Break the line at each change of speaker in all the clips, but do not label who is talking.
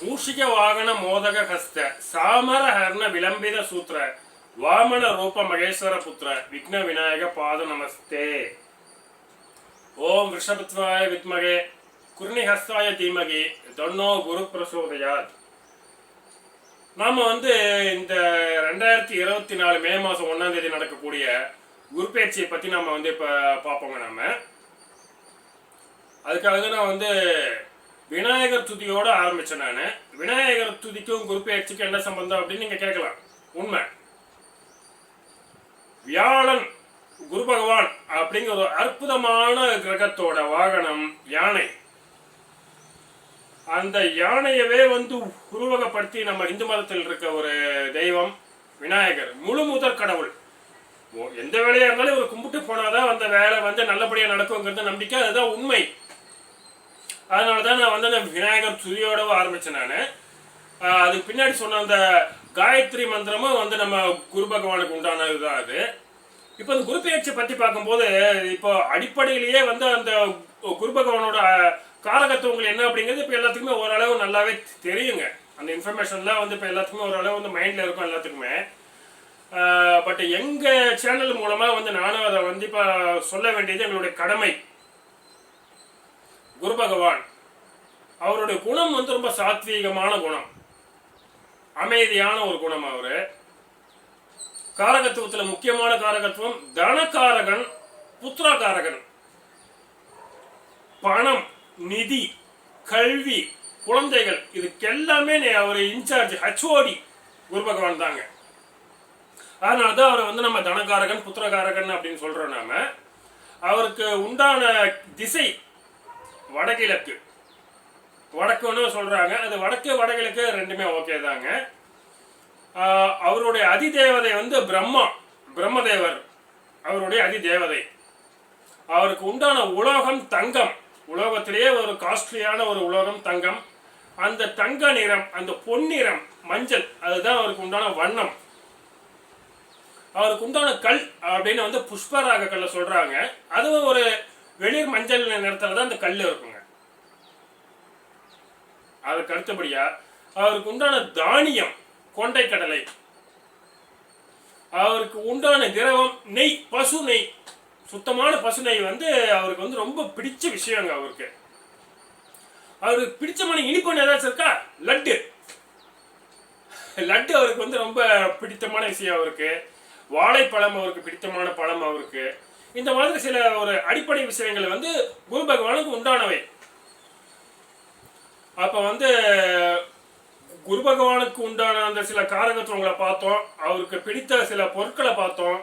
பூஷிக வாகன மோதக ஹஸ்த சாமர ஹர்ண விளம்பித சூத்திர வாமன ரூப மகேஸ்வர புத்திர விக்ன விநாயக பாத நமஸ்தே. ஓம் ரிஷபத்வாய வித்மகே குருணிஹஸ்தாய தீமகி தொன்னோ குரு பிரசோதையார் நாம வந்து இந்த ரெண்டாயிரத்தி இருபத்தி நாலு மே மாசம் ஒன்றாம் தேதி நடக்கக்கூடிய குருப்பேச்சியை பத்தி நம்ம வந்து இப்போ பார்ப்போங்க நாம். அதுக்காக நான் வந்து விநாயகர் துதியோட ஆரம்பிச்சேன் நான். விநாயகர் துதிக்கும் குரு என்ன சம்பந்தம் அப்படின்னு நீங்கள் கேட்கலாம். உண்மை. வியாழன் குரு பகவான் அப்படிங்கிற ஒரு அற்புதமான கிரகத்தோட வாகனம் யானை. அந்த யானையவே வந்து உருவகப்படுத்தி நம்ம இந்து மதத்தில் இருக்க ஒரு தெய்வம் விநாயகர். முழு முதற் கடவுள். ஓ, எந்த வேலையா இருந்தாலும் இவர் கும்பிட்டு போனாதான் அந்த வேலை வந்து நல்லபடியா நடக்குங்கிறது நம்பிக்கை. அதுதான் உண்மை. அதனால தான் நான் வந்து அந்த விநாயகர் துதியோடவும் ஆரம்பித்தேன் நான். அதுக்கு பின்னாடி சொன்ன அந்த காயத்ரி மந்திரமும் வந்து நம்ம குரு பகவானுக்கு உண்டானது தான் அது. இப்போ இந்த குரு பெயர்ச்சியை பற்றி பார்க்கும்போது இப்போ அடிப்படையிலேயே வந்து அந்த குரு பகவானோட காரகத்துவங்கள் என்ன அப்படிங்கிறது இப்போ எல்லாத்துக்குமே ஓரளவு நல்லாவே தெரியுங்க. அந்த இன்ஃபர்மேஷன்லாம் வந்து இப்போ எல்லாத்துக்குமே ஓரளவு வந்து மைண்டில் இருக்கும் எல்லாத்துக்குமே. பட் எங்கள் சேனல் மூலமாக வந்து நானும் அதை வந்து இப்போ சொல்ல வேண்டியது எங்களுடைய கடமை. குரு பகவான் அவருடைய குணம் வந்து ரொம்ப சாத்வீகமான குணம். அமைதியான ஒரு குணம் அவரு. காரகத்துவத்துல முக்கியமான காரகத்துவம் தனக்காரகன் புத்திரகாரகன். பணம் நிதி கல்வி குழந்தைகள் இதுக்கெல்லாமே நே- அவர் இன்சார்ஜ் ஹச்ஓடி குரு பகவான் தாங்க. அதனால தான் அவரை வந்து நம்ம தனக்காரகன் புத்திரகாரகன் அப்படின்னு சொல்றோம் நாம. அவருக்கு உண்டான திசை வடகிழக்கு. வடக்குன்னு சொல்றாங்க. அது வடக்கு வடகிழக்கு ரெண்டுமே ஓகே தாங்க. அவருடைய அதிதேவதை வந்து பிரம்மா பிரம்மதேவர் அவருடைய அதிதேவதை. அவருக்கு உண்டான உலோகம் தங்கம். உலோகத்திலேயே ஒரு காஸ்ட்லியான ஒரு உலோகம் தங்கம். அந்த தங்க நிறம் அந்த பொன்னிறம் மஞ்சள் அதுதான் அவருக்கு உண்டான வண்ணம். அவருக்கு உண்டான கல் அப்படின்னு வந்து புஷ்பராக கல்ல சொல்றாங்க. அதுவும் ஒரு வெளிர் மஞ்சள் நிறத்துல தான் அந்த கல் இருக்கும். அதுக்கு அடுத்தபடியா அவருக்கு உண்டான தானியம் கொண்டை கடலை அவருக்கு உண்டான திரவம் நெய் பசு நெய். சுத்தமான பசு நெய் வந்து அவருக்கு வந்து ரொம்ப பிடிச்ச விஷயங்க அவருக்கு. அவருக்கு பிடிச்சமான இனிப்பு ஏதாச்சும் இருக்கா? லட்டு. லட்டு அவருக்கு வந்து ரொம்ப பிடித்தமான விஷயம் அவருக்கு. வாழைப்பழம் அவருக்கு பிடித்தமான பழம் அவருக்கு. இந்த மாதிரி சில ஒரு அடிப்படை விஷயங்கள் வந்து குரு பகவானுக்கு உண்டானவை. அப்போ வந்து குரு பகவானுக்கு உண்டான அந்த சில காரகத்துவங்களை பார்த்தோம். அவருக்கு பிடித்த சில பொருட்களை பார்த்தோம்.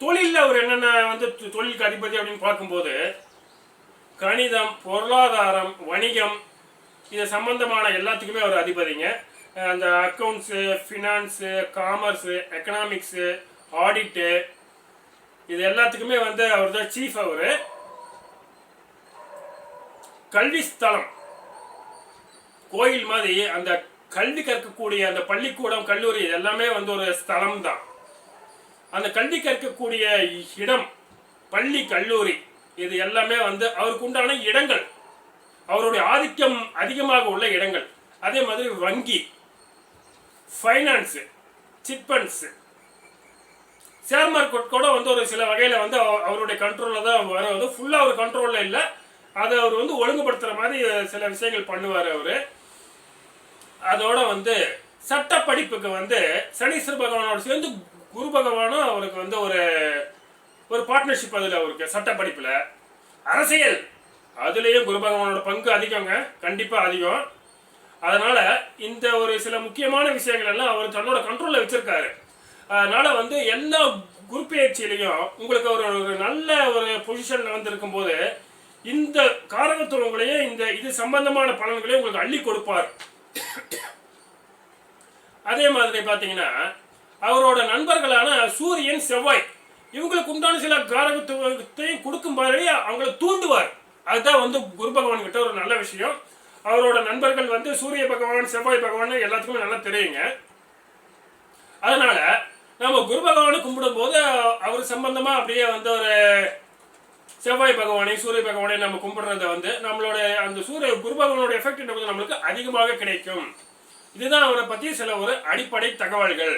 தொழிலில் அவர் என்னென்ன வந்து தொழிலுக்கு அதிபதி அப்படின்னு பார்க்கும்போது கணிதம் பொருளாதாரம் வணிகம் இது சம்பந்தமான எல்லாத்துக்குமே அவர் அதிபதிங்க. அந்த அக்கௌண்ட்ஸு ஃபினான்ஸு காமர்ஸு எக்கனாமிக்ஸு ஆடிட்டு இது எல்லாத்துக்குமே வந்து அவர் தான் சீஃப் அவர். கல்வி ஸ்தலம். கோயில் மாதிரி அந்த கல்வி கற்கக்கூடிய அந்த பள்ளிக்கூடம் கல்லூரி எல்லாமே வந்து ஒரு ஸ்தலம் தான் அந்த கல்வி கற்கக்கூடிய இடம் பள்ளி கல்லூரி இது எல்லாமே வந்து அவருக்கு உண்டான இடங்கள். அவருடைய ஆதிக்கம் அதிகமாக உள்ள இடங்கள். அதே மாதிரி வங்கி ஃபைனான்ஸு சிட்பண்ட்ஸ். ஷேர் மார்க்கெட் கூட வந்து ஒரு சில வகையில் வந்து அவ- அவருடைய கண்ட்ரோலில் தான் வரும். ஃபுல்லாக அவர் கண்ட்ரோலில் இல்லை. அதை அவர் வந்து ஒழுங்குபடுத்துகிற மாதிரி சில விஷயங்கள் பண்ணுவார் அவர். அதோட வந்து சட்ட படிப்புக்கு வந்து சனீஸ்வர பகவானோட சேர்ந்து குரு பகவானும் அவருக்கு வந்து ஒரு ஒரு பார்ட்னர்ஷிப் அதில் அவருக்கு சட்ட படிப்பில் அரசியல். அதுலேயும் குரு பகவானோட பங்கு அதிகங்க. கண்டிப்பாக அதிகம். அதனால இந்த ஒரு சில முக்கியமான விஷயங்கள் எல்லாம் அவர் தன்னோட கண்ட்ரோலில் வச்சிருக்காரு. அதனால வந்து எல்லா குரு பயிற்சியிலையும் உங்களுக்கு ஒரு ஒரு நல்ல ஒரு பொசிஷன்ல வந்து இருக்கும்போது இந்த காரகத்துவங்களையும் இந்த இது சம்பந்தமான பலன்களையும் உங்களுக்கு அள்ளி கொடுப்பார். அதே மாதிரி பார்த்தீங்கன்னா அவரோட நண்பர்களான சூரியன் செவ்வாய் இவங்களுக்கு உண்டான சில காரகத்துவத்தையும் கொடுக்கும் மாதிரி அவங்கள தூண்டுவார். அதுதான் வந்து குரு பகவான் கிட்ட ஒரு நல்ல விஷயம். அவரோட நண்பர்கள் வந்து சூரிய பகவான் செவ்வாய் பகவான் எல்லாத்துக்குமே நல்லா தெரியுங்க. அதனால நம்ம குரு பகவானை கும்பிடும் போது அவர் சம்பந்தமா அப்படியே வந்து ஒரு செவ்வாய் பகவானை சூரிய பகவானை நம்ம கும்பிடுறத வந்து நம்மளோட அந்த சூரிய குரு பகவானோட எஃபெக்ட் நம்மளுக்கு அதிகமாக கிடைக்கும். இதுதான் அவரை பற்றி சில ஒரு அடிப்படை தகவல்கள்.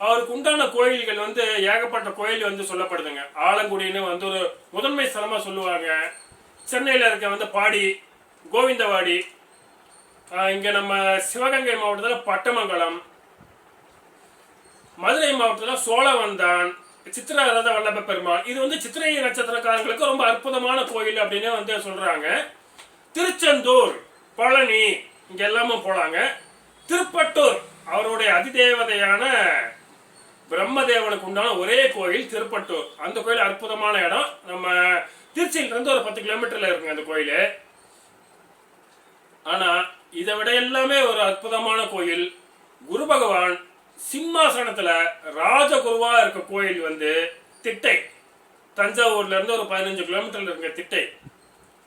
அவருக்கு உண்டான கோயில்கள் வந்து ஏகப்பட்ட கோயில் வந்து சொல்லப்படுதுங்க. ஆலங்குடின்னு வந்து ஒரு முதன்மை ஸ்தலமாக சொல்லுவாங்க. சென்னையில் இருக்க வந்து பாடி கோவிந்தவாடி இங்கே நம்ம சிவகங்கை மாவட்டத்தில் பட்டமங்கலம் மதுரை மாவட்டத்தில் சோழவந்தான் சித்திரரத வல்லப பெருமாள். இது வந்து சித்திரை நட்சத்திரக்காரங்களுக்கு ரொம்ப அற்புதமான கோயில் அப்படின்னு வந்து சொல்றாங்க. திருச்செந்தூர் பழனி இங்க எல்லாமும் போலாங்க. திருப்பட்டூர் அவருடைய அதிதேவதையான பிரம்மதேவனுக்கு உண்டான ஒரே கோயில் திருப்பட்டூர். அந்த கோயில் அற்புதமான இடம். நம்ம திருச்சியில இருந்து ஒரு பத்து கிலோமீட்டர்ல இருக்குங்க அந்த கோயில். ஆனா இதை விட எல்லாமே ஒரு அற்புதமான கோயில். குரு பகவான் சிம்மாசனத்துல ராஜகுருவா இருக்க கோயில் வந்து திட்டை. தஞ்சாவூர்ல இருந்து ஒரு பதினஞ்சு கிலோமீட்டர்ல இருக்க திட்டை.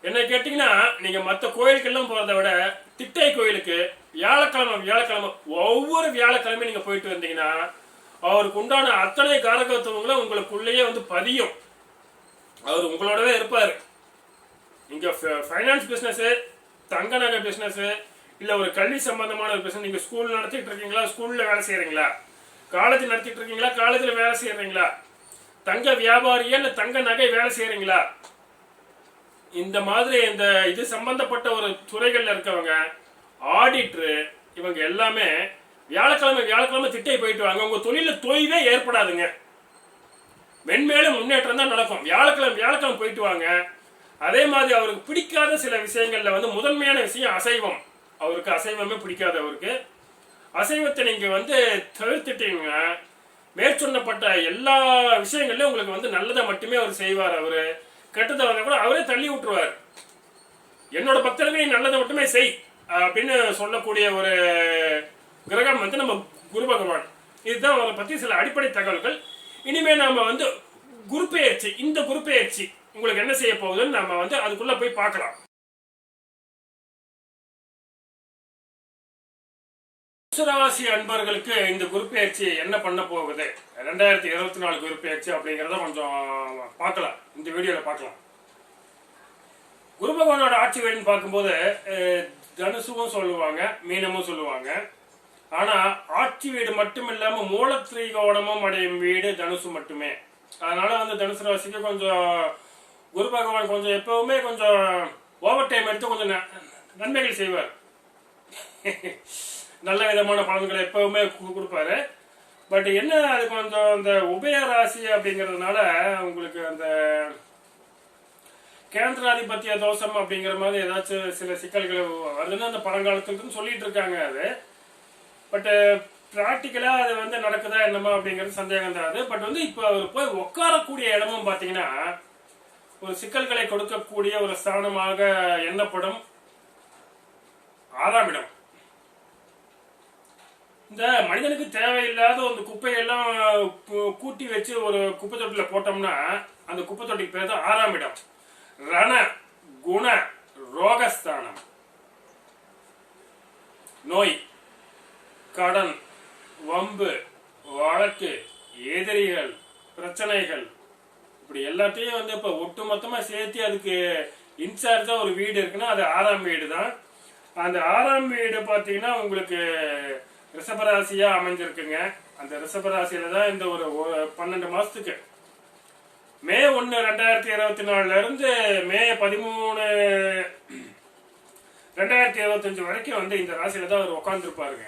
என்ன கேட்டீங்கன்னா நீங்க மற்ற கோயிலுக்கெல்லாம் போறதை விட திட்டை கோயிலுக்கு வியாழக்கிழமை வியாழக்கிழமை ஒவ்வொரு வியாழக்கிழமை நீங்க போயிட்டு வந்தீங்கன்னா அவருக்கு உண்டான அத்தனை காரகத்துவங்களும் உங்களுக்குள்ளேயே வந்து பதியும். அவர் உங்களோடவே இருப்பாரு. நீங்க ஃபைனான்ஸ் பிசினஸ் தங்க நகை பிசினஸ் இல்ல ஒரு கல்வி சம்பந்தமான ஒரு பிரச்சனை. நீங்க ஸ்கூல் நடத்திட்டு இருக்கீங்களா? ஸ்கூல்ல வேலை செய்யறீங்களா? காலேஜ் நடத்திட்டு இருக்கீங்களா? காலேஜ்ல வேலை செய்யறீங்களா? தங்க வியாபாரியா இல்ல தங்க நகை வேலை செய்யறீங்களா? இந்த மாதிரி இந்த இது சம்பந்தப்பட்ட ஒரு துறைகள்ல இருக்கவங்க ஆடிட்ரு இவங்க எல்லாமே வியாழக்கிழமை வியாழக்கிழமை திட்டை போயிட்டு வாங்க. உங்க தொழில தொய்வே ஏற்படாதுங்க. மென்மேலும் முன்னேற்றம் தான் நடக்கும். வியாழக்கிழமை வியாழக்கிழமை போயிட்டு வாங்க. அதே மாதிரி அவருக்கு பிடிக்காத சில விஷயங்கள்ல வந்து முதன்மையான விஷயம் அசைவம். அவருக்கு அசைவமே பிடிக்காது அவருக்கு. அசைவத்தை நீங்க வந்து தவிர்த்துட்டீங்க. மேற்சொன்னப்பட்ட எல்லா விஷயங்கள்லயும் உங்களுக்கு வந்து நல்லதை மட்டுமே அவர் செய்வார் அவரு. கெட்டதை வந்தா கூட அவரே தள்ளி விட்டுருவார். என்னோட பக்தர்களே நீ நல்லதை மட்டுமே செய் அப்படின்னு சொல்லக்கூடிய ஒரு கிரகம் வந்து நம்ம குரு பகவான். இதுதான் அவரை பத்தி சில அடிப்படை தகவல்கள். இனிமே நாம வந்து குரு பெயர்ச்சி இந்த குரு பெயர்ச்சி உங்களுக்கு என்ன செய்ய போகுதுன்னு நம்ம வந்து அதுக்குள்ள போய் பார்க்கலாம். ராசி அன்பர்களுக்கு இந்த குறிப்பெயர்ச்சி என்ன பண்ண போகுது? ரெண்டாயிரத்தி இருபத்தி நாலு குறிப்பெயர்ச்சி அப்படிங்கறத அப்படிங்கிறத கொஞ்சம் பார்க்கலாம். இந்த வீடியோல பார்க்கலாம். குரு பகவானோட ஆட்சி வீடுன்னு பார்க்கும்போது தனுசுவும் சொல்லுவாங்க மீனமும் சொல்லுவாங்க. ஆனா ஆட்சி வீடு மட்டும் இல்லாம மூலத்திரிகோணமும் அடையும் வீடு தனுசு மட்டுமே. அதனால வந்து தனுசு ராசிக்கு கொஞ்சம் குரு பகவான் கொஞ்சம் எப்பவுமே கொஞ்சம் ஓவர் டைம் எடுத்து கொஞ்சம் நன்மைகள் செய்வார். நல்ல விதமான பலன்களை எப்பவுமே கொடுப்பாரு. பட் என்ன அது கொஞ்சம் அந்த உபய ராசி அப்படிங்கிறதுனால உங்களுக்கு அந்த கேந்திராதிபத்திய தோஷம் அப்படிங்கிற மாதிரி ஏதாச்சும் சில சிக்கல்கள் வருதுன்னு அந்த பழங்காலத்துக்குன்னு சொல்லிட்டு இருக்காங்க அது. பட்டு ப்ராக்டிக்கலாக uh, அது வந்து நடக்குதா என்னமா அப்படிங்கிறது சந்தேகம் தான் அது. பட் வந்து இப்போ அவர் போய் உட்காரக்கூடிய இடமும் பாத்தீங்கன்னா ஒரு சிக்கல்களை கொடுக்கக்கூடிய ஒரு ஸ்தானமாக எண்ணப்படும். ஆறாம் இடம். இந்த மனிதனுக்கு தேவையில்லாத ஒரு குப்பையெல்லாம் கூட்டி வச்சு ஒரு குப்பை தொட்டில போட்டோம்னா அந்த குப்பை தொட்டிக்கு பேர் தான் ஆறாம் இடம். ரண குண ரோகஸ்தானம். நோய் கடன் வம்பு வழக்கு எதிரிகள் பிரச்சனைகள். இப்படி எல்லாத்தையும் வந்து இப்ப ஒட்டுமொத்தமாக சேர்த்து அதுக்கு இன்சார்ஜா ஒரு வீடு இருக்குன்னா அது ஆறாம் வீடு தான் அந்த ஆறாம் வீடு பாத்தீங்கன்னா உங்களுக்கு ரிஷபராசியா அமைஞ்சிருக்குங்க. அந்த ரிஷபராசியில தான் இந்த ஒரு பன்னெண்டு மாசத்துக்கு. மே ஒன்னு ரெண்டாயிரத்தி இருபத்தி நாலுல இருந்து மே பதிமூணு ரெண்டாயிரத்தி இருபத்தஞ்சு வரைக்கும் வந்து இந்த ராசியில தான் அவர் உட்காந்துருப்பாருங்க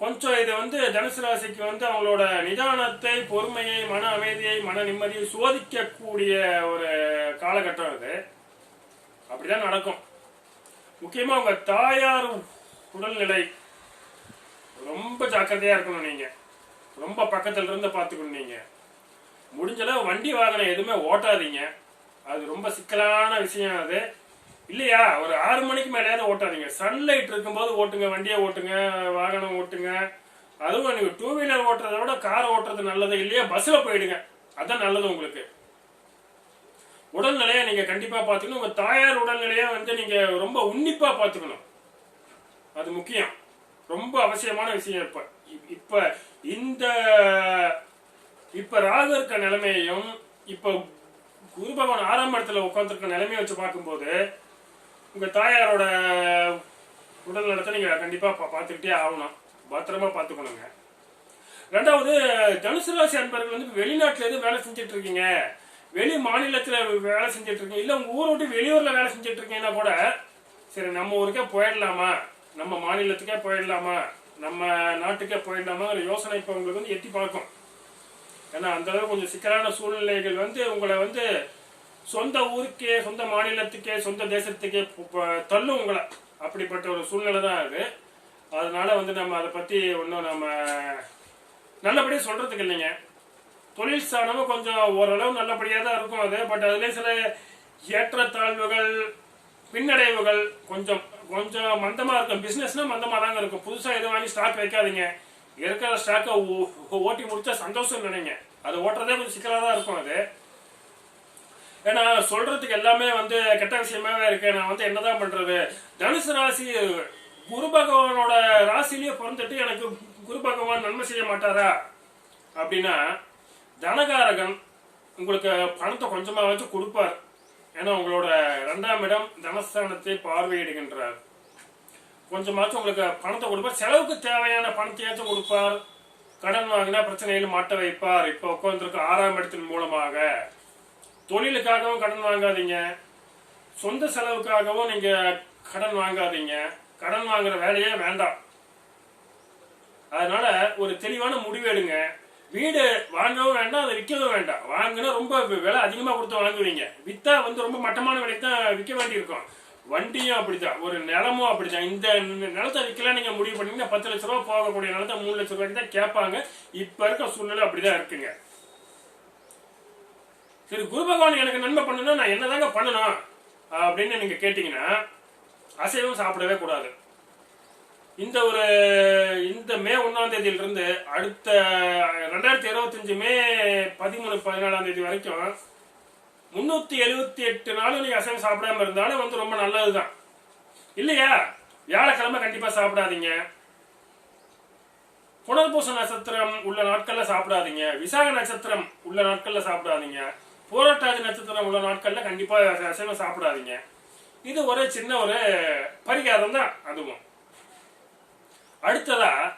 கொஞ்சம் இது வந்து தனுசு ராசிக்கு வந்து அவங்களோட நிதானத்தை பொறுமையை மன அமைதியை மன நிம்மதியை சோதிக்கக்கூடிய ஒரு காலகட்டம் இது அப்படிதான் நடக்கும். முக்கியமா உங்க தாயார் உடல்நிலை ரொம்ப ஜாக்கிரதையா இருக்கணும் நீங்க. ரொம்ப பக்கத்துல இருந்து பாத்துக்கணும் நீங்க முடிஞ்சளவு வண்டி வாகனம் எதுவுமே ஓட்டாதீங்க. அது ரொம்ப சிக்கலான விஷயம் அது. இல்லையா? ஒரு ஆறு மணிக்கு மேலேயாவது ஓட்டாதீங்க. சன்லைட் இருக்கும்போது ஓட்டுங்க வண்டியை ஓட்டுங்க வாகனம் ஓட்டுங்க. அதுவும் நீங்க டூ வீலர் ஓட்டுறதை விட கார் ஓட்டுறது நல்லது இல்லையா? பஸ்ல போயிடுங்க. அதான் நல்லது உங்களுக்கு. உடல்நிலையை நீங்க கண்டிப்பா பாத்துக்கணும் உங்க தாயார் உடல்நிலையை வந்து நீங்க ரொம்ப உன்னிப்பா பாத்துக்கணும் அது முக்கியம். ரொம்ப அவசியமான விஷயம் இப்ப. இ- இப்ப இந்த இப்ப ராகு இருக்க நிலைமையையும் இப்ப குரு பகவான் ஆறாம் இடத்துல உட்காந்துருக்க நிலைமையை வச்சு பார்க்கும்போது உங்க தாயாரோட உடல் நலத்தை நீங்க கண்டிப்பா பா- பார்த்துக்கிட்டே ஆகணும். பத்திரமா பார்த்துக்கணுங்க. ரெண்டாவது தனுசு ராசி அன்பர்கள் வந்து வெளிநாட்டுல எதுவும் வேலை செஞ்சுட்டு இருக்கீங்க? வெளி மாநிலத்துல வேலை செஞ்சுட்டு இருக்கீங்க? இல்ல உங்க ஊரை விட்டு வெளியூர்ல வேலை செஞ்சுட்டு இருக்கீங்கன்னா கூட சரி நம்ம ஊருக்கே போயிடலாமா? நம்ம மாநிலத்துக்கே போயிடலாமா? நம்ம நாட்டுக்கே போயிடலாமாங்கிற யோசனை இப்போ உங்களுக்கு வந்து எட்டி பார்க்கும். ஏன்னா அந்த அளவுக்கு கொஞ்சம் சிக்கலான சூழ்நிலைகள் வந்து உங்களை வந்து சொந்த ஊருக்கே சொந்த மாநிலத்துக்கே சொந்த தேசத்துக்கே தள்ளும் உங்களை. அப்படிப்பட்ட ஒரு சூழ்நிலை தான் அது. அதனால வந்து நம்ம அதை பத்தி ஒன்றும் நம்ம நல்லபடியாக சொல்றதுக்கு இல்லைங்க. தொழில் ஸ்தானமும் கொஞ்சம் ஓரளவு நல்லபடியாக தான் இருக்கும் அது. பட் அதுலேயே சில ஏற்றத்தாழ்வுகள் பின்னடைவுகள் கொஞ்சம் கொஞ்சம் மந்தமாக இருக்கும். பிஸ்னஸ்னால் மந்தமாக தாங்க இருக்கும். புதுசாக எதுவும் வாங்கி ஸ்டாக் வைக்காதீங்க. இருக்கிற ஸ்டாக்கை ஓட்டி முடிச்சா சந்தோஷம் நினைங்க அது ஓட்டுறதே கொஞ்சம் சிக்கலாக தான் இருக்கும் அது. ஏன்னா சொல்றதுக்கு எல்லாமே வந்து கெட்ட விஷயமாவே இருக்கு. நான் வந்து என்னதான் பண்றது? தனுசு ராசி குரு பகவானோட ராசிலேயே பிறந்துட்டு எனக்கு குரு பகவான் நன்மை செய்ய மாட்டாரா? அப்படின்னா தனகாரகன் உங்களுக்கு பணத்தை கொஞ்சமா வச்சு கொடுப்பார். ஏன்னா உங்களோட ரெண்டாம் இடம் தனஸ்தானத்தை பார்வையிடுகின்றார். கொஞ்சமாச்சும் உங்களுக்கு பணத்தை கொடுப்பார். செலவுக்கு தேவையான பணத்தையாச்சும் கொடுப்பார். கடன் வாங்கினா பிரச்சனையில் மாட்ட வைப்பார். இப்போ உட்காந்துருக்க ஆறாம் இடத்தின் மூலமாக. தொழிலுக்காகவும் கடன் வாங்காதீங்க. சொந்த செலவுக்காகவும் நீங்க கடன் வாங்காதீங்க. கடன் வாங்குற வேலையே வேண்டாம். அதனால ஒரு தெளிவான முடிவு எடுங்க. வீடு வாங்கவும் வேண்டாம் அதை விற்கவும் வேண்டாம். வாங்கினா ரொம்ப விலை அதிகமாக கொடுத்து வாங்குவீங்க விற்றா வந்து ரொம்ப மட்டமான விலைக்கு தான் விற்க வேண்டியிருக்கும். வண்டியும் அப்படிதான் ஒரு நிலமும் அப்படிதான் இந்த நிலத்தை விற்கலாம் நீங்க முடிவு பண்ணீங்கன்னா பத்து லட்ச ரூபா போகக்கூடிய நிலத்தை மூணு லட்ச ரூபாய்க்கு தான் கேட்பாங்க. இப்ப இருக்க சூழ்நிலை அப்படிதான் இருக்குங்க. சரி குரு பகவான் எனக்கு நன்மை பண்ணணும் நான் என்னதாங்க பண்ணணும்? அப்படின்னு நீங்க கேட்டீங்கன்னா அசைவம் சாப்பிடவே கூடாது. இந்த ஒரு இந்த மே ஒன்றாம் தேதியிலிருந்து அடுத்த ரெண்டாயிரத்தி இருபத்தஞ்சு மே பதிமூணு பதினாலாம் தேதி வரைக்கும் முன்னூத்தி எழுபத்தி எட்டு நாள் நீங்க அசைவம் சாப்பிடாம இருந்தாலும் வந்து ரொம்ப நல்லதுதான். இல்லையா? வியாழக்கிழமை கண்டிப்பா சாப்பிடாதீங்க. புனர்பூச நட்சத்திரம் உள்ள நாட்கள்ல சாப்பிடாதீங்க. விசாக நட்சத்திரம் உள்ள நாட்கள்ல சாப்பிடாதீங்க. போராட்டாதி நட்சத்திரம் உள்ள நாட்கள்ல கண்டிப்பா அசைவம் சாப்பிடாதீங்க. இது ஒரு சின்ன ஒரு பரிகாரம் தான் அதுவும். அடுத்ததா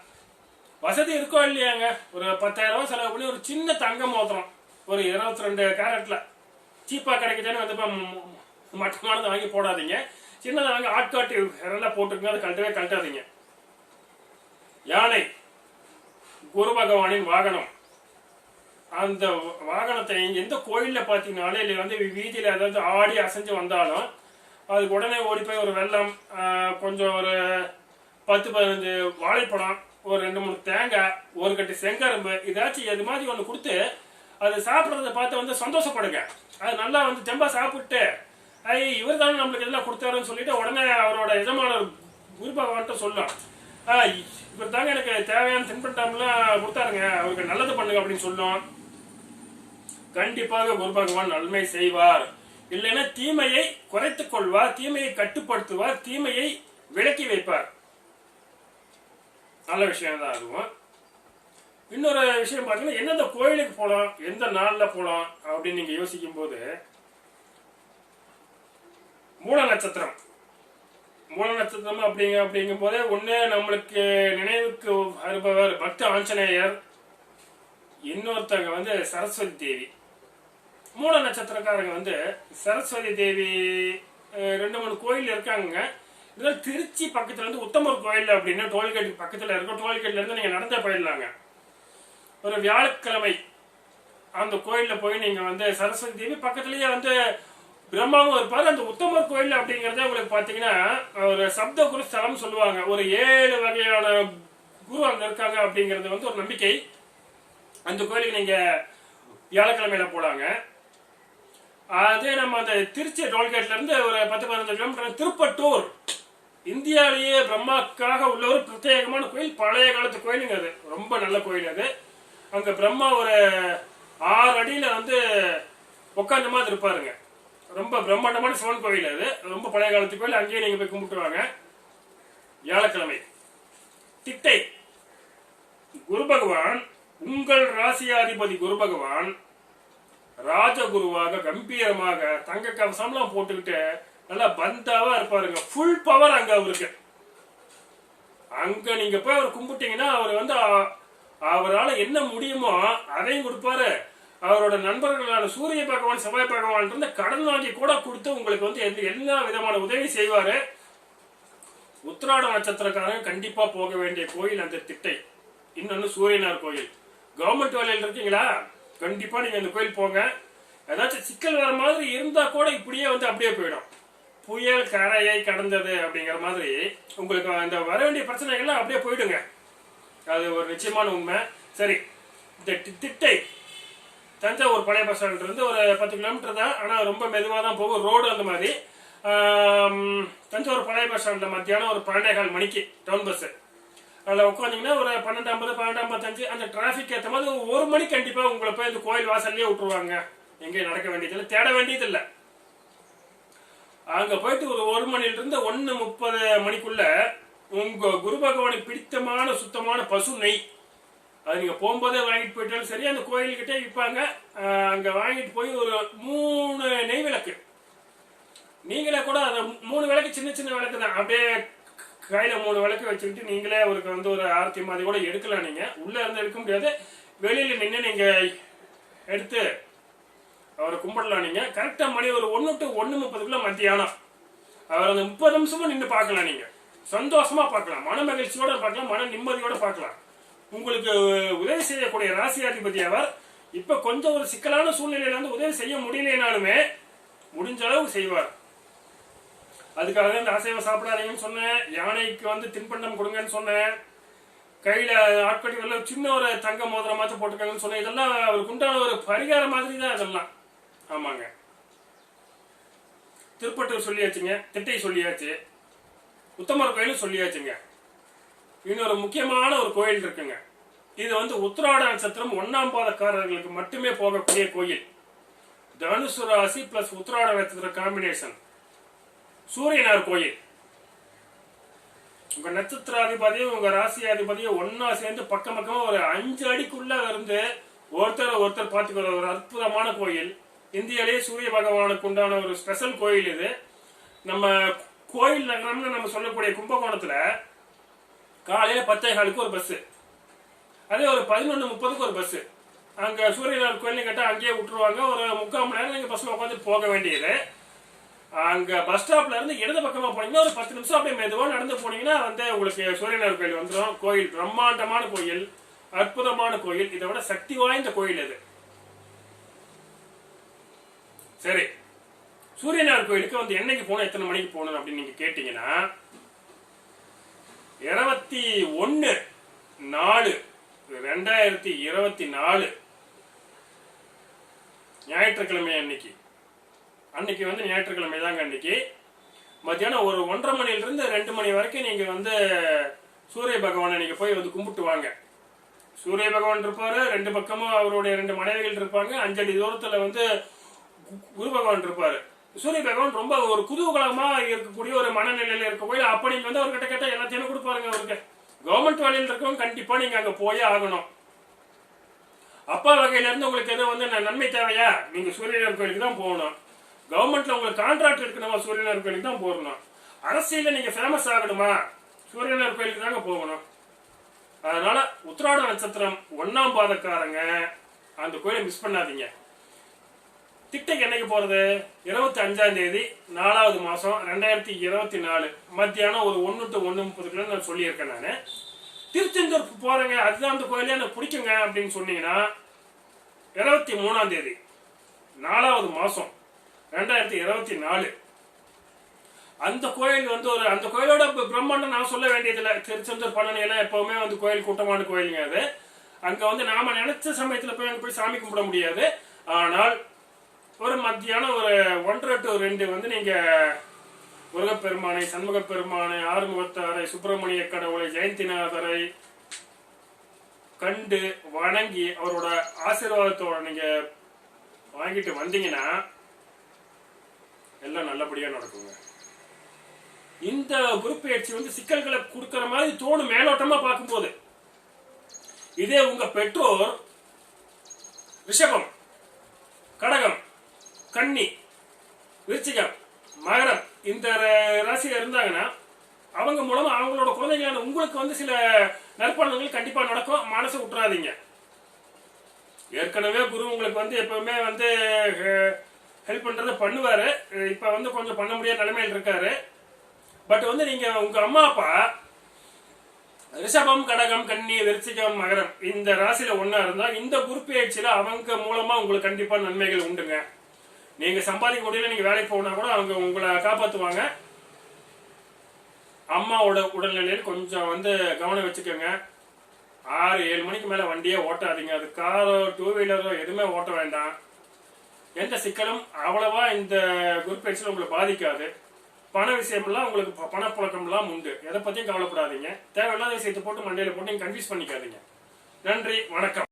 வசதி இருக்கோ இல்லையாங்க? ஒரு பத்தாயிரம் ரூபாய் செலவு பண்ணி ஒரு சின்ன தங்க மோதிரம் ஒரு இருபத்தி ரெண்டு கேரட்ல. சீப்பா கிடைக்குதுன்னு வந்து இப்போ ம- மட்டமானதை வாங்கி போடாதீங்க. சின்னதை வாங்கி ஆட்காட்டி விரல போட்டுக்கங்க. அதை கழட்டவே கழட்டாதீங்க. யானை. குரு பகவானின் வாகனம். அந்த வாகனத்தை எந்த கோயில்ல பார்த்தீங்கனாலும் இல்லை வந்து வீதியில ஏதாவது ஆடி அசைஞ்சு வந்தாலும் அதுக்கு உடனே ஓடி போய் ஒரு வெள்ளம் கொஞ்சம் ஒரு பத்து பதினஞ்சு வாழைப்பழம் ஒரு ரெண்டு மூணு தேங்காய் ஒரு கட்டி செங்கரும்பு ஏதாச்சும் இது மாதிரி ஒன்று கொடுத்து அது சாப்பிட்றத பார்த்து வந்து சந்தோஷப்படுங்க. அது நல்லா வந்து தெம்பா சாப்பிட்டு ஐ இவர் தானே நம்மளுக்கு எல்லாம் கொடுத்தாருன்னு சொல்லிட்டு உடனே அவரோட இதமான குரு பகவான்கிட்ட சொல்லும். இவர் தாங்க எனக்கு தேவையான தின்பண்டம்லாம் கொடுத்தாருங்க. அவருக்கு நல்லது பண்ணுங்க அப்படின்னு சொல்லும். கண்டிப்பாக குரு பகவான் நன்மை செய்வார். இல்லைன்னா தீமையை குறைத்துக் கொள்வார் தீமையை கட்டுப்படுத்துவார் தீமையை விலக்கி வைப்பார். நல்ல விஷயம் தான் அதுவும். இன்னொரு விஷயம் பார்த்தீங்கன்னா எந்தெந்த கோயிலுக்கு போகலாம் எந்த நாளில் போகலாம் அப்படின்னு நீங்கள் யோசிக்கும் போது மூல நட்சத்திரம். மூல நட்சத்திரம் அப்படிங்க அப்படிங்கும் போதே ஒன்று நம்மளுக்கு நினைவுக்கு வருபவர் பக்த ஆஞ்சநேயர் இன்னொருத்தங்க வந்து சரஸ்வதி தேவி. மூல நட்சத்திரக்காரங்க வந்து சரஸ்வதி தேவி ரெண்டு மூணு கோயில் இருக்காங்க இதில் திருச்சி பக்கத்துல இருந்து உத்தமர் கோயில் அப்படின்னா டோல்கேட் பக்கத்துல இருக்கும். டோல்கேட்ல இருந்து நீங்க நடந்தே போயிடலாங்க. ஒரு வியாழக்கிழமை அந்த கோயில்ல போய் நீங்க வந்து சரஸ்வதி தேவி பக்கத்துலயே வந்து பிரம்மாவும் இருப்பாரு. அந்த உத்தமர் கோயில் அப்படிங்கறத உங்களுக்கு பாத்தீங்கன்னா ஒரு சப்த குரு ஸ்தலம் சொல்லுவாங்க. ஒரு ஏழு வகையான குரு அங்க இருக்காங்க அப்படிங்கறது வந்து ஒரு நம்பிக்கை. அந்த கோயிலுக்கு நீங்க வியாழக்கிழமையில போலாங்க. அதே நம்ம அந்த திருச்சி டோல்கேட்ல இருந்து ஒரு பத்து பதினஞ்சு கிலோமீட்டர் திருப்பட்டூர் இந்தியாவிலேயே பிரம்மாக்காக உள்ள ஒரு பிரத்யேகமான கோயில் பழைய காலத்து கோயிலுங்க அது. ரொம்ப நல்ல கோயில் அது. அங்க பிரம்மா ஒரு ஆறு அடியில வந்து உட்காந்த மாதிரி இருப்பாருங்க. ரொம்ப பிரம்மாண்டமான சிவன் கோயில் அது. ரொம்ப பழைய காலத்து கோயில். அங்கேயே நீங்க போய் கும்பிட்டுவாங்க வியாழக்கிழமை. திட்டை. குரு பகவான் உங்கள் ராசியாதிபதி குரு பகவான் ராஜகுருவாக கம்பீரமாக தங்க கவசம்லாம் போட்டுக்கிட்டு நல்லா பந்தாவா இருப்பாருங்க. ஃபுல் பவர் அங்க அவருக்கு. அங்க நீங்க போய் அவர் கும்பிட்டீங்கன்னா அவர் வந்து அவரால் அவரால என்ன முடியுமோ அதையும் கொடுப்பாரு. அவரோட நண்பர்களான சூரிய பகவான் செவ்வாய் பகவான் இருந்து கடன் வாங்கி கூட கொடுத்து உங்களுக்கு வந்து எந்த எல்லா விதமான உதவி செய்வாரு. உத்திராட நட்சத்திரக்காரங்க கண்டிப்பா போக வேண்டிய கோயில் அந்த திட்டை. இன்னொன்னு சூரியனார் கோயில். கவர்மெண்ட் வேலையில் இருக்கீங்களா? கண்டிப்பா நீங்க அந்த கோயில் போங்க. ஏதாச்சும் சிக்கல் வர மாதிரி இருந்தா கூட இப்படியே வந்து அப்படியே போயிடும். புயல் கரையை கடந்தது அப்படிங்கிற மாதிரி உங்களுக்கு அந்த வர வேண்டிய பிரச்சனைகள்லாம் அப்படியே போயிடுங்க. அது ஒரு நிச்சயமான உண்மை. சரி இந்த தி- திட்டை. தஞ்சாவூர் பழைய பஸ் ஸ்டாண்ட் இருந்து ஒரு பத்து கிலோமீட்டர் தான். ஆனால் ரொம்ப மெதுவாக தான் போகும். ரோடு அந்த மாதிரி. தஞ்சாவூர் பழைய பஸ் ஸ்டாண்டில் மத்தியானம் ஒரு பன்னெண்டே கால் மணிக்கு டவுன் பஸ்ஸு அதில் உட்காந்திங்கன்னா ஒரு பன்னெண்டு ஐம்பது பன்னெண்டு ஐம்பத்தஞ்சு அந்த டிராஃபிக் ஏற்ற மாதிரி ஒரு மணி கண்டிப்பாக உங்களை போய் இந்த கோயில் வாசல்லையே விட்டுருவாங்க. எங்கேயும் நடக்க வேண்டியதில்லை தேட வேண்டியதில்லை. அங்க போயிட்டு ஒரு ஒரு மணில இருந்து ஒன்னு முப்பது மணிக்குள்ள உங்க குரு பகவானுக்கு பிடித்தமான சுத்தமான பசு நெய். அது நீங்க போகும்போதே வாங்கிட்டு போயிட்டாலும் சரி அந்த கோயில்கிட்டே விற்பாங்க. அங்க வாங்கிட்டு போய் ஒரு மூணு நெய் விளக்கு. நீங்களே கூட அந்த மூணு விளக்கு சின்ன சின்ன விளக்கு தான். அப்படியே கையில மூணு விளக்கு வச்சுக்கிட்டு நீங்களே ஒரு வந்து ஒரு ஆரத்தி மாதிரி கூட எடுக்கலாம் நீங்க. உள்ள இருந்து எடுக்க முடியாது. வெளியில நின்று நீங்க எடுத்து அவரை கும்பிடலாம் நீங்க. கரெக்டா மணி ஒரு ஒன்று டு ஒன்று முப்பதுக்குள்ள மத்தியானம். அவர் அந்த முப்பது நிமிஷமும் நின்று பார்க்கலாம் நீங்க. சந்தோஷமா பார்க்கலாம். மன மகிழ்ச்சியோட பார்க்கலாம். மன நிம்மதியோட பார்க்கலாம். உங்களுக்கு உதவி செய்யக்கூடிய ராசியாதிபதி அவர். இப்ப கொஞ்சம் ஒரு சிக்கலான சூழ்நிலையில வந்து உதவி செய்ய முடியலைனாலுமே முடிஞ்ச அளவு செய்வார். அதுக்காக தான் இந்த அசைவம் சாப்பிடாதீங்கன்னு சொன்னேன். யானைக்கு வந்து தின்பண்டம் கொடுங்கன்னு சொன்னேன். கையில ஆட்கட்டி சின்ன ஒரு தங்க மோதிரமாச்சும் போட்டுக்கங்கன்னு சொன்னேன். இதெல்லாம் அவருக்கு உண்டான ஒரு பரிகாரம் மாதிரி தான் இதெல்லாம் ஆமாங்க. திருப்பட்டூர் சொல்லியாச்சுங்க திட்டை சொல்லியாச்சு உத்தமர் கோயிலும் சொல்லியாச்சுங்க. இன்னொரு முக்கியமான ஒரு கோயில் இருக்குங்க. இது வந்து உத்திராட நட்சத்திரம் ஒன்னாம் பாதக்காரர்களுக்கு மட்டுமே போகக்கூடிய கோயில். தனுசு ராசி பிளஸ் உத்திராட நட்சத்திர காம்பினேஷன் சூரியனார் கோயில். உங்க நட்சத்திராதிபதியும் உங்க ராசியாதிபதியும் ஒன்னா சேர்ந்து பக்கம் பக்கமா ஒரு அஞ்சு அடிக்குள்ள இருந்து ஒருத்தர் ஒருத்தர் பார்த்துக்கிற ஒரு அற்புதமான கோயில். இந்தியாவிலேயே சூரிய பகவானுக்கு உண்டான ஒரு ஸ்பெஷல் கோயில் இது. நம்ம கோயில் நகரம்னு நம்ம சொல்லக்கூடிய கும்பகோணத்துல காலையில பத்தே காலுக்கு ஒரு பஸ் அதே ஒரு பதினொன்று முப்பதுக்கு ஒரு பஸ் அங்க சூரியனார் கோயில் கேட்டால் அங்கேயே விட்டுருவாங்க. ஒரு முக்கால் மணி நேரம் நீங்க பஸ்ல உட்காந்து போக வேண்டியது. அங்க பஸ் ஸ்டாப்ல இருந்து இடது பக்கமா போனீங்கன்னா ஒரு பத்து நிமிஷம் அப்படியே மெதுவாக நடந்து போனீங்கன்னா வந்து உங்களுக்கு சூரியனார் கோயில் வந்துடும் கோயில் பிரம்மாண்டமான கோயில் அற்புதமான கோயில். இதை விட சக்தி வாய்ந்த கோயில் இது. சரி. சூரியனார் கோயிலுக்கு வந்து என்னைக்கு போகணும் எத்தனை மணிக்கு போகணும் அப்படின்னு நீங்க கேட்டீங்கன்னா இருபத்தி ஒன்னு நாலு ரெண்டாயிரத்தி இருபத்தி நாலு ஞாயிற்றுக்கிழமை அன்னைக்கு. அன்னைக்கு வந்து ஞாயிற்றுக்கிழமை தாங்க அன்னைக்கு. மத்தியானம் ஒரு ஒன்றரை மணிலிருந்து ரெண்டு மணி வரைக்கும் நீங்க வந்து சூரிய பகவானை நீங்க போய் வந்து கும்பிட்டு வாங்க. சூரிய பகவான் இருப்பாரு ரெண்டு பக்கமும் அவருடைய ரெண்டு மனைவிகள் இருப்பாங்க. அஞ்சடி தூரத்துல வந்து குரு பகவான் இருப்பாரு. சூரிய பகவான் ரொம்ப ஒரு குதூகலமா இருக்கக்கூடிய ஒரு மனநிலையில கோயில் அப்ப நீங்க வந்து அவர்கிட்ட கேட்டா எல்லாத்தையுமே கொடுப்பாருங்க அவருக்கு. கவர்மெண்ட் வேலையில் இருக்கவங்க கண்டிப்பா நீங்க அங்க போயே ஆகணும். அப்பா வகையில இருந்து உங்களுக்கு எதுவும் வந்து நன்மை தேவையா? நீங்க சூரியனர் கோயிலுக்கு தான் போகணும். கவர்மெண்ட்ல உங்களுக்கு கான்ட்ராக்ட் எடுக்கணுமா? சூரியனர் கோயிலுக்கு தான் போகணும். அரசியல நீங்க ஃபேமஸ் ஆகணுமா? சூரியனார் கோயிலுக்கு தாங்க போகணும். அதனால உத்திராட நட்சத்திரம் ஒன்னாம் பாதக்காரங்க. அந்த கோயிலை மிஸ் பண்ணாதீங்க. திட்டைக்கு என்னைக்கு போறது? இருபத்தி அஞ்சாம் தேதி நாலாவது மாசம் ரெண்டாயிரத்தி இருபத்தி நாலு. மத்தியானம் ஒரு ஒன்று டு ஒன்று முப்பதுக்குள்ள நான் சொல்லியிருக்கேன் நான். திருச்செந்தூர் போறேங்க. அதுதான் அந்த கோயிலே எனக்கு பிடிக்குங்க அப்படின்னு சொன்னீங்கன்னா இருபத்தி மூணாம் தேதி நாலாவது மாசம் ரெண்டாயிரத்தி இருபத்தி நாலு. அந்த கோயில் வந்து ஒரு அந்த கோயிலோட பிரம்மாண்டம் நான் சொல்ல வேண்டியதில்லை. திருச்செந்தூர் பழனியெல்லாம் எப்பவுமே வந்து கோயில் கூட்டமான கோயிலுங்க அது. அங்க வந்து நாம நினைச்ச சமயத்துல போய் அங்க போய் சாமி கும்பிட முடியாது. ஆனால் ஒரு மத்தியானம் ஒரு ஒன்றரை டு ரெண்டு வந்து நீங்க உலகப்பெருமானை சண்முகப் பெருமானை ஆறுமுகத்தாரை சுப்பிரமணிய கடவுளை ஜெயந்திநாதரை கண்டு வணங்கி அவரோட ஆசீர்வாதத்தோட நீங்க வாங்கிட்டு வந்தீங்கன்னா எல்லாம் நல்லபடியா நடக்குங்க. இந்த குருப்பெயர்ச்சி வந்து சிக்கல்களை கொடுக்கற மாதிரி தோணும் மேலோட்டமா பார்க்கும்போது இதே உங்க பெற்றோர் ரிஷபம் கடகம் கன்னி விருச்சிகம் மகரம் இந்த ர- இருந்தாங்கன்னா அவங்க மூலமா அவங்களோட குழந்தைங்களான உங்களுக்கு வந்து சில நற்பலன்கள் கண்டிப்பா நடக்கும். மனசை விட்டுறாதீங்க ஏற்கனவே குரு உங்களுக்கு வந்து எப்பவுமே வந்து ஹெல்ப் பண்றத பண்ணுவாரு. இப்ப வந்து கொஞ்சம் பண்ண முடியாத நிலைமையில் இருக்காரு. பட் வந்து நீங்க உங்க அம்மா அப்பா ரிஷபம் கடகம் கன்னி விருச்சிகம் மகரம் இந்த ராசியில ஒன்னா இருந்தா இந்த குரு பயிற்சியில அவங்க மூலமா உங்களுக்கு கண்டிப்பா நன்மைகள் உண்டுங்க. நீங்க சம்பாதிக்க முடியல நீங்க வேலைக்கு போனா கூட அவங்க உங்களை காப்பாத்துவாங்க. அம்மாவோட உடல்நிலையில் கொஞ்சம் வந்து கவனம் வச்சுக்கோங்க. ஆறு ஏழு மணிக்கு மேல வண்டியே ஓட்டாதீங்க. அது காரோ டூ வீலரோ எதுவுமே ஓட்ட வேண்டாம். எந்த சிக்கலும் அவ்வளவா இந்த குரூப் பயிற்சியில் உங்களை பாதிக்காது. பண விஷயம்லாம் உங்களுக்கு ப- பணப்புழக்கம்லாம் உண்டு. எதை பத்தியும் கவலைப்படாதீங்க. தேவையில்லாத விஷயத்தை போட்டு மண்டையில போட்டு நீங்க கன்ஃபியூஸ் பண்ணிக்காதீங்க. நன்றி வணக்கம்.